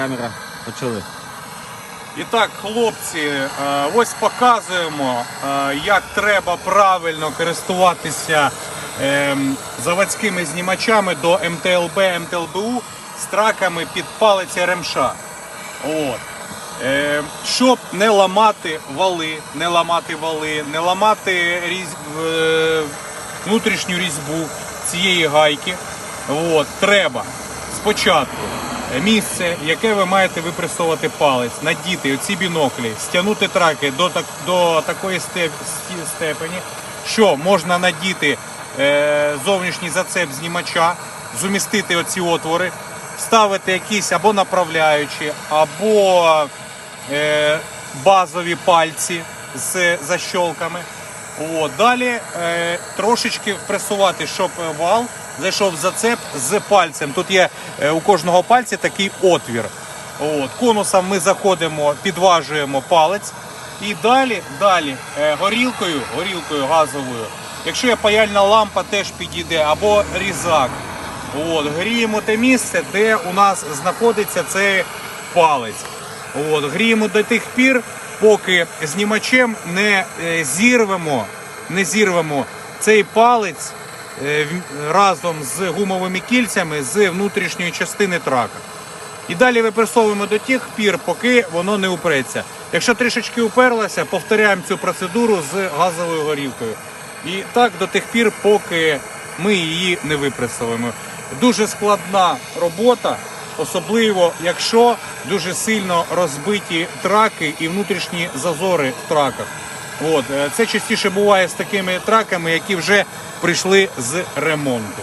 камера. Почали. І так, хлопці, е, ось показуємо, е, як треба правильно користуватися ем, заводськими знімачами до МТЛБ, МТЛБУ з траками під палець РМШ. От. Е, Щоб не ламати вали, не ламати вали, не ламати різ... внутрішню різьбу цієї гайки, от, треба спочатку місце, яке ви маєте випресовувати палець, надіти оці біноклі, стягнути траки до, так, до такої степ- степені, що можна надіти е, зовнішній зацеп знімача, зумістити оці отвори, ставити якісь або направляючі, або е, базові пальці з защолками. От. Далі е, трошечки впресувати, щоб е, вал зайшов зацеп з пальцем. Тут є е, у кожного пальця такий отвір. От. Конусом ми заходимо, підважуємо палець. І далі, далі е, горілкою, горілкою газовою. Якщо є паяльна лампа, теж підійде, або різак. От, гріємо те місце, де у нас знаходиться цей палець. От, гріємо до тих пір, поки знімачем не е, зірвемо, не зірвемо цей палець разом з гумовими кільцями з внутрішньої частини трака. І далі випресовуємо до тих пір, поки воно не упреться. Якщо трішечки уперлося, повторяємо цю процедуру з газовою горілкою. І так до тих пір, поки ми її не випресовуємо. Дуже складна робота, особливо якщо дуже сильно розбиті траки і внутрішні зазори в траках. От, е, це частіше буває з такими траками, які вже прийшли з ремонту.